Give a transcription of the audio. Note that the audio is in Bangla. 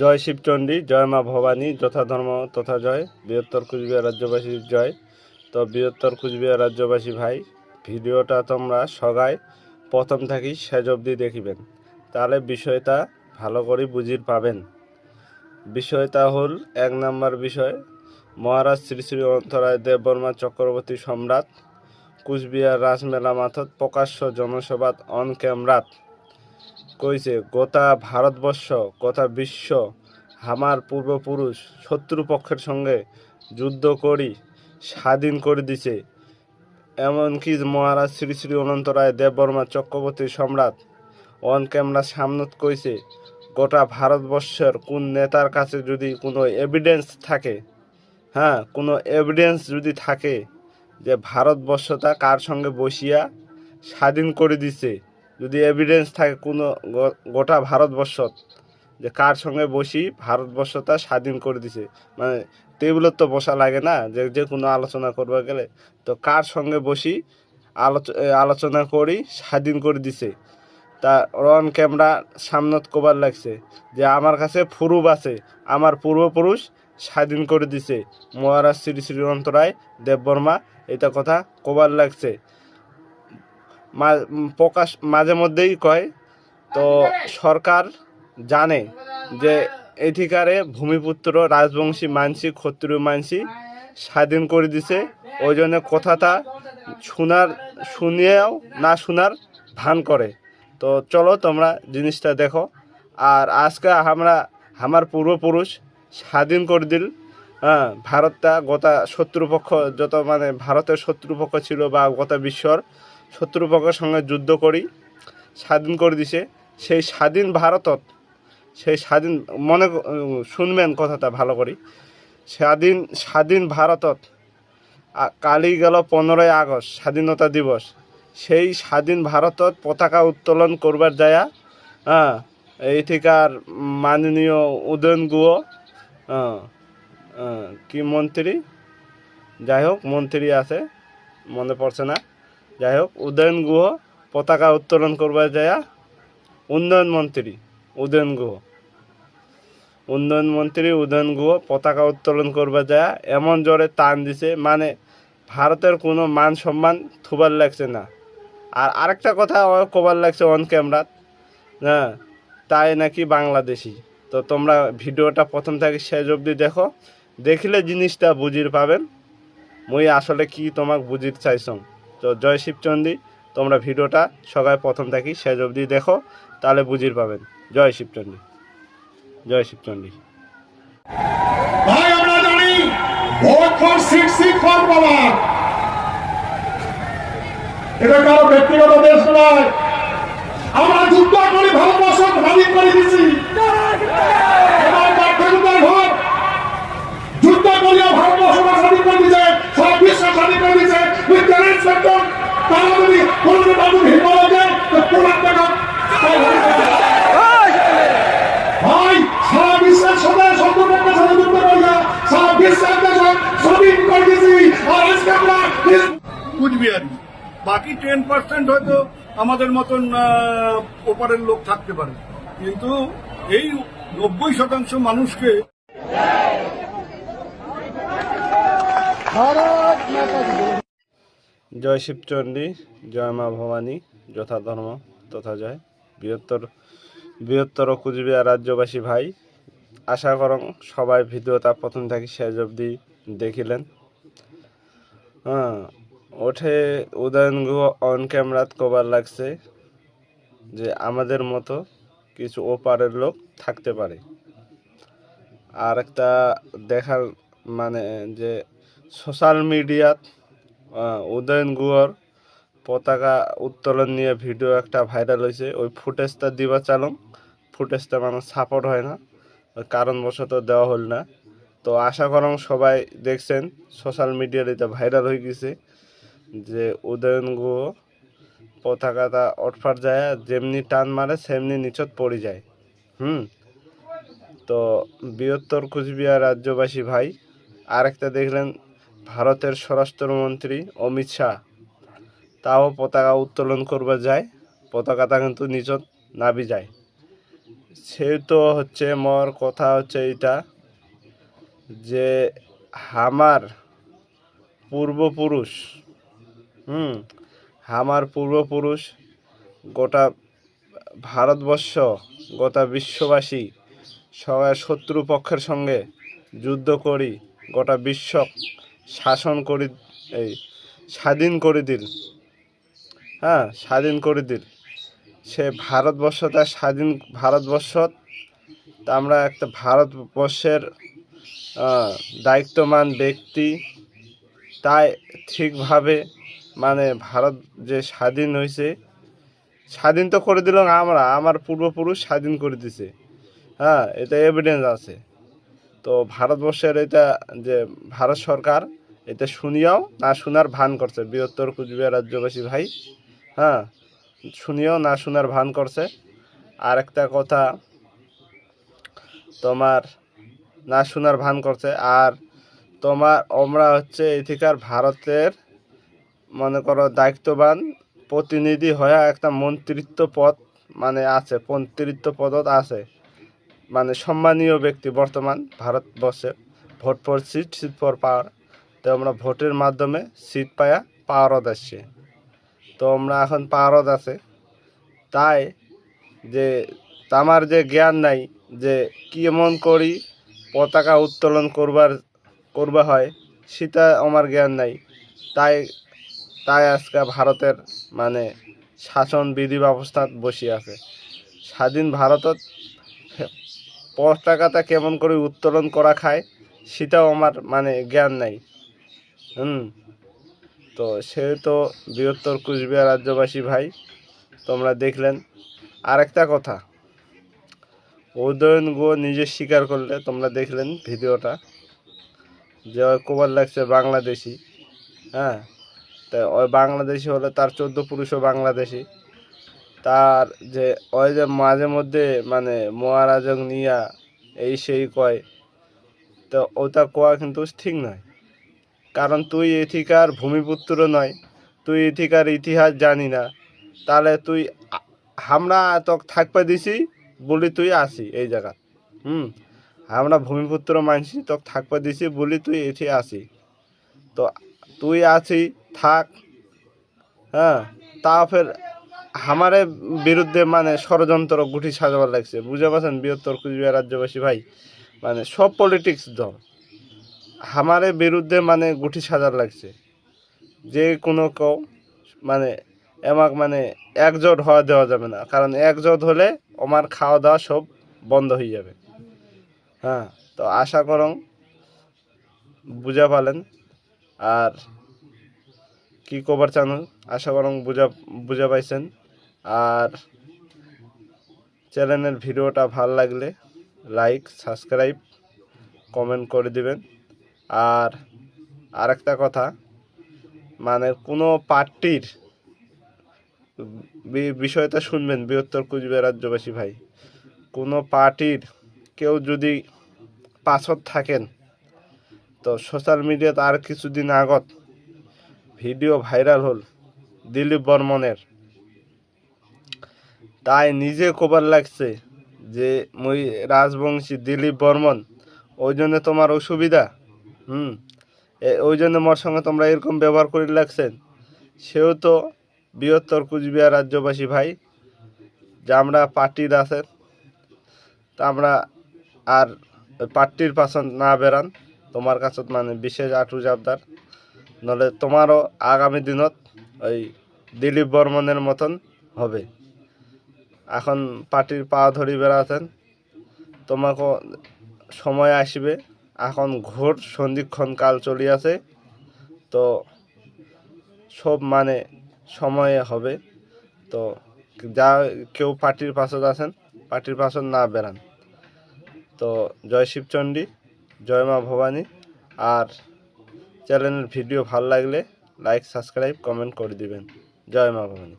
জয় শিবচণ্ডী, জয় মা ভবানী, যথা ধর্ম তথা জয়। বৃহত্তর কুচবিহার রাজ্যবাসীর জয়। তো বৃহত্তর কুচবিহার রাজ্যবাসী ভাই, ভিডিওটা তোমরা সবাই প্রথম থাকি শেষ অবধি দেখিবেন। তাহলে বিষয়টা ভালো করে বুঝির পাবেন। বিষয়টা হল এক নম্বর বিষয়, মহারাজ শ্রী শ্রী অন্তরায় দেববর্মা চক্রবর্তী সম্রাট, কুচবিহার রাজমেলা মাথত প্রকাশ্য জনসভাত অন ক্যামরাত। কইছে গোটা ভারতবর্ষ, গোটা বিশ্ব আমার পূর্বপুরুষ শত্রুপক্ষের সঙ্গে যুদ্ধ করি, স্বাধীন করে দিছে। এমনকি মহারাজ শ্রী শ্রী অনন্ত রায় দেববর্মা চক্রবর্তী সম্রাট অন ক্যামেরা সামনত কইছে, গোটা ভারতবর্ষের কোন নেতার কাছে যদি কোনো এভিডেন্স থাকে হ্যাঁ কোনো এভিডেন্স যদি থাকে যে ভারতবর্ষটা কার সঙ্গে বসিয়া স্বাধীন করে দিছে যদি এভিডেন্স থাকে কোনো গোটা ভারতবর্ষ যে কার সঙ্গে বসি, ভারতবর্ষটা স্বাধীন করে দিছে। মানে টেবিলত তো বসা লাগে না, যে যে কোনো আলোচনা করবা গেলে। তো কার সঙ্গে বসি, আলোচ আলোচনা করি, স্বাধীন করে দিছে। তা রন ক্যামেরা সামনত কবার লাগছে, যে আমার কাছে ফুরুব আছে, আমার পূর্বপুরুষ স্বাধীন করে দিছে। মহারাজ শ্রী শ্রী অন্তরায় দেববর্মা এটা কথা কবার লাগছে। প্রকাশ মাঝে মধ্যেই কয়, তো সরকার জানে যে এধিকারে ভূমিপুত্র, রাজবংশী মানসি, ক্ষত্রিয় মানসি স্বাধীন করে দিছে। ওই জন্য কথাটা শোনার, শুনিয়েও না শোনার ভান করে। তো চলো তোমরা জিনিসটা দেখো। আর আজকে আমরা, আমার পূর্বপুরুষ স্বাধীন করে দিল। হ্যাঁ ভারতটা গোটা শত্রুপক্ষ, যত মানে ভারতের শত্রুপক্ষ ছিল বা গোটা বিশ্বর শত্রুপক্ষের সঙ্গে যুদ্ধ করি, স্বাধীন করে দিছে। সেই স্বাধীন ভারতত, সেই স্বাধীন, মনে শুনবেন কথাটা ভালো করি। স্বাধীন স্বাধীন ভারতত কালি গেল পনেরোই আগস্ট, স্বাধীনতা দিবস। সেই স্বাধীন ভারতত পতাকা উত্তোলন করবার যায়া হ্যাঁ এইঠিকার মাননীয় উদয়ন গুহ কি মন্ত্রী? যাই হোক, মন্ত্রী আছে, মনে পড়ছে না। যাই হোক উদয়ন গুহ, পতাকা উত্তোলন করবার যায়া উন্নয়ন মন্ত্রী, উদয়ন গুহ। উন্নয়ন মন্ত্রী, উদয়ন গুহ, পতাকা উত্তোলন করবার যায় এমন জোরে টান দিছে মানে ভারতের কোনো মান সম্মান থুবার লাগছে না। আর আরেকটা কথা কবার লাগছে অন ক্যামেরা হ্যাঁ তাই নাকি বাংলাদেশি। তো তোমরা ভিডিওটা প্রথম থেকে শেষ অবধি দেখো, দেখলে জিনিসটা বুঝির পাবেন। মুই আসলে কি তোমাক বুঝির চাইছং তো জয় শিবচন্ডী, তোমরা ভিডিওটা সবাই প্রথম থাকি শেষ অবধি দেখো, তাহলে বুঝির পাবেন। জয় শিবচন্ডী। জয় শিবচন্ডী। ভাই, আমরা ব্যক্তিগত আমরা যুদ্ধ করে ভারতবর্ষ স্বাধীন করে দিছি এবার পাঠ্যপুস্তকের ঘর যুদ্ধ করিয়া ভারতবর্ষ স্বাধীন করে দিছে সারা বিশ্ব স্বাধীন করে দিছে উইথ চ্যালেঞ্জ সেক্টর তারা যদি কোনো বাবু হিমালয় যায় তো পুরান টাকা ভাই সারা বিশ্বের সাথে শত্রুপক্ষের সাথে যুদ্ধ করিয়া সারা বিশ্বের দেশে স্বাধীন করে দিছি আর আজকে আমরা কুচবিহারি বাকি টেন পার্সেন্ট হয়তো আমাদের মতন ওপারের লোক থাকতে পারে। কিন্তু এই নব্বই শতাংশ মানুষকে জয়। শিবচণ্ডী, জয় মা ভবানী, যথা ধর্ম তথা জয়। বৃহত্তর বৃহত্তর কুচবিহার রাজ্যবাসী ভাই, আশা করং সবাই ভিডিওটা প্রথম থেকে শেষ অবধি দেখিলেন। হ্যাঁ ওঠে উদয়ন গুহ অন ক্যামেরাত কবার লাগছে যে আমাদের মতো কিছু ওপারের লোক থাকতে পারে। আর একটা দেখার মানে যে সোশ্যাল মিডিয়াত উদয়ন গুহর পতাকা উত্তোলন নিয়ে ভিডিও একটা ভাইরাল হয়েছে। ওই ফুটেজটা দিবা চালং ফুটেজটা মানে সাপোর্ট হয় না। ওই কারণবশত দেওয়া হল না। তো আশা করং সবাই দেখছেন সোশ্যাল মিডিয়ার এটা ভাইরাল হয়ে গেছে। যে উদয়ন গুহ পতাকাটা অটফাট যায়, যেমনি টান মারে, সেমনি নিচত পড়ে যায়। হুম? তো বৃহত্তর কুচবিহার রাজ্যবাসী ভাই, আরেকটা দেখলেন ভারতের স্বরাষ্ট্রমন্ত্রী অমিত শাহ। তাও পতাকা উত্তোলন করবে যায়, পতাকাটা কিন্তু নিচত নাবি যায়। সে তো হচ্ছে মোর কথা হচ্ছে এইটা যে আমার পূর্বপুরুষ হুম। আমার পূর্বপুরুষ গোটা ভারতবর্ষ, গোটা বিশ্ববাসী সবাই শত্রু পক্ষের সঙ্গে যুদ্ধ করি, গোটা বিশ্ব শাসন করি, এই স্বাধীন করে দিল। হ্যাঁ স্বাধীন করে দিল। সে ভারতবর্ষটা স্বাধীন ভারতবর্ষ, তা আমরা একটা ভারতবর্ষের দায়িত্বমান ব্যক্তি, তাই ঠিকভাবে মানে ভারত যে স্বাধীন হয়েছে স্বাধীন তো করে দিল আমরা, আমার পূর্বপুরুষ স্বাধীন করে দিছে। হ্যাঁ এটা এভিডেন্স আছে। তো ভারতবর্ষের এটা যে ভারত সরকার, এটা শুনিয়াও না শোনার ভান করছে। বৃহত্তর কুচবিহার রাজ্যবাসী ভাই হ্যাঁ শুনিয়াও না শোনার ভান করছে। আর একটা কথা, তোমার না শোনার ভান করছে। আর তোমার, আমরা হচ্ছে এথিকার ভারতের মনে করো, দায়িত্ববান প্রতিনিধি হয়ে একটা মন্ত্রিত্ব পদ মানে আছে, মন্ত্রিত্ব পদত আছে। মানে সম্মানীয় ব্যক্তি বর্তমান ভারতবর্ষে। ভোট পর সিট সিট পর পাওয়ার তো আমরা ভোটের মাধ্যমে সিট পায়া পাওয়ারত আসছে। তো আমরা এখন পাওয়ারত আছে। তাই যে আমার যে জ্ঞান নাই যে কেমন করি পতাকা উত্তোলন করবার, করবা হয়, সেটা আমার জ্ঞান নাই। তাই তাই আজকে ভারতের মানে শাসন বিধি ব্যবস্থা বসে আছে। স্বাধীন ভারতত পতাকাটা কেমন করে উত্তোলন করা খায়, সেটাও আমার মানে জ্ঞান নাই। হুম? তো সেহেতু বৃহত্তর কুচবিহার রাজ্যবাসী ভাই, তোমরা দেখলেন। আরেকটা কথা, উদয়ন গো নিজে স্বীকার করলে তোমরা দেখলেন ভিডিওটা, যে কবার লাগছে বাংলাদেশি হ্যাঁ? তা ওই বাংলাদেশি হলে তার চোদ্দ পুরুষও বাংলাদেশি। তার যে, ওই যে মাঝে মধ্যে মানে মহারাজক নিয়া এই সেই কয়, তো ওটা কোয়া কিন্তু ঠিক নয়। কারণ তুই এথিকার ভূমিপুত্র নয়, তুই এথিকার ইতিহাস জানি না। তাহলে তুই আমরা তোকে থাকতে দিছি, বলি তুই আসি এই জায়গা। হুম আমরা ভূমিপুত্র মানছি, তোকে থাকতে দিছি, বলি তুই এটি আসি। তো তুই আছি, থাক। হ্যাঁ? তা ফের আমারে বিরুদ্ধে মানে ষড়যন্ত্র গুটি সাজাবার লাগছে। বুঝে পারছেন? বৃহত্তর কুচবিহার রাজ্যবাসী ভাই। মানে সব পলিটিক্স দল। আমারে বিরুদ্ধে মানে গুটি সাজার লাগছে। যে কোনো কেউ মানে এমাক মানে একজোট হওয়া দেওয়া যাবে না। কারণ একজোট হলে আমার খাওয়া দাওয়া সব বন্ধ হয়ে যাবে। হ্যাঁ? তো আশা করং, বুঝা পালেন আর কি কবার চান? আশা করং বুঝা বুঝা পাইছেন। আর চ্যানেলের ভিডিওটা ভালো লাগলে লাইক, সাবস্ক্রাইব, কমেন্ট করে দিবেন। আর আরেকটা কথা মানে কোনো পার্টির বিষয়টা শুনবেন, বৃহত্তর কুচবিহার রাজ্যবাসী ভাই। কোনো পার্টির কেউ যদি পাছর থাকেন তো সোশ্যাল মিডিয়াতে আর কিছুদিন আগত ভিডিও ভাইরাল হল দিলীপ বর্মনের তাই নিজে কবার লাগছে যে, মই রাজবংশী দিলীপ বর্মন ওই জন্য তোমার অসুবিধা? হুম ওই জন্য মোর সঙ্গে তোমরা এরকম ব্যবহার করে লাগছেন। সেও তো বৃহত্তর কুচবিহার রাজ্যবাসী ভাই, যে আমরা পার্টির আছেন, তা আমরা আর পার্টির পাশন না বেরান। তোমার কাছে মানে বিশেষ আটু জাবদার। নলে তোমারও আগামী দিনত ওই দিলীপ বর্মনের মতন হবে। এখন পার্টির পা ধরি বেড়াতেন। তোমাকে সময় আসবে। এখন ঘোর সন্ধিক্ষণ কাল চলিয়াছে। তো সব মানে সময়ে হবে। তো যা কেউ পার্টির পাশে আছেন পার্টির পাশে না বেরান তো জয় শিবচণ্ডী জয় মা ভবানী। আর চ্যানেলের ভিডিও ভালো লাগলে লাইক সাবস্ক্রাইব কমেন্ট করে দিবেন। জয় মা ভবানী।